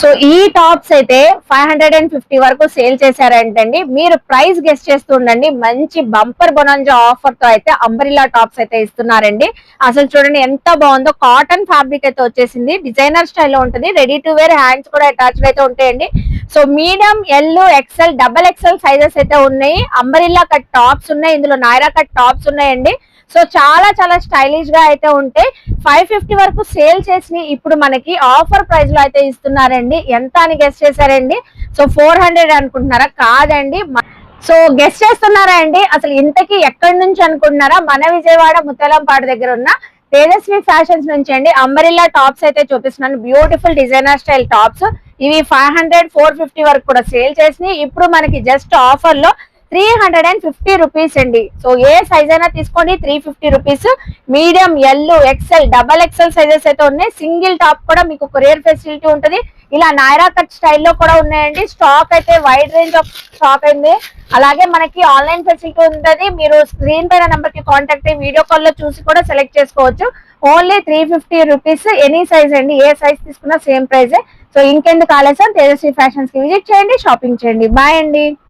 So ఈ tops అయితే five hundred and fifty వరకు సేల్ చేశారంటండి. మీరు ప్రైస్ గెస్ట్ చేస్తుండండి మంచి బంపర్ బొనంజా ఆఫర్తో అయితే అంబరిలా టాప్స్ అయితే ఇస్తున్నారండి. అసలు చూడండి ఎంత బాగుందో. కాటన్ ఫ్యాబ్రిక్ అయితే వచ్చేసింది. డిజైనర్ స్టైల్లో ఉంటుంది. రెడీ టు వేర్ హ్యాండ్స్ కూడా అటాచ్డ్ అయితే ఉంటాయండి. So medium L XL double XL sizes అయితే ఉన్నాయి. అంబరిల్లా కట్ టాప్స్ ఉన్నాయి. ఇందులో నాయరా కట్ టాప్స్ ఉన్నాయండి. సో చాలా చాలా స్టైలిష్గా అయితే ఉంటే ఫైవ్ ఫిఫ్టీ వరకు సేల్ చేసి ఇప్పుడు మనకి ఆఫర్ ప్రైస్లో అయితే ఇస్తున్నారండి. ఎంత అని గెస్ట్ చేశారండి? సో ఫోర్ హండ్రెడ్ అనుకుంటున్నారా? కాదండి. సో గెస్ట్ చేస్తున్నారా అండి? అసలు ఇంతకీ ఎక్కడి నుంచి అనుకుంటున్నారా? మన విజయవాడ ముత్తలంపాడు దగ్గర ఉన్న తేజస్వి ఫ్యాషన్స్ నుంచి అండి. అంబరిల్లా టాప్స్ అయితే చూపిస్తున్నాను. Beautiful designer style tops. ఇవి ఫైవ్ హండ్రెడ్ ఫోర్ ఫిఫ్టీ వరకు కూడా సేల్ చేసి ఇప్పుడు మనకి జస్ట్ ఆఫర్లో three hundred and fifty rupees అండి. సో ఏ సైజ్ అయినా తీసుకోండి. Three fifty rupees. Medium L XL double XL sizes అయితే ఉన్నాయి. సింగిల్ టాప్ కూడా మీకు కొరియర్ ఫెసిలిటీ ఉంటుంది. ఇలా నాయరా కట్ స్టైల్లో కూడా ఉన్నాయండి. స్టాక్ అయితే వైడ్ రేంజ్ ఆఫ్ స్టాక్ అయింది అలాగే మనకి ఆన్లైన్ ఫెసిలిటీ ఉంటుంది. మీరు స్క్రీన్ పైన నెంబర్కి కాంటాక్ట్ అయ్యి వీడియో కాల్లో చూసి కూడా సెలెక్ట్ చేసుకోవచ్చు. Only three fifty rupees any size అండి. ఏ సైజ్ తీసుకున్నా సేమ్ ప్రైజే సో ఇంకెందుకు ఆలస్యం? తేజస్వి ఫ్యాషన్స్కి విజిట్ చేయండి షాపింగ్ చేయండి. బాయ్ అండి.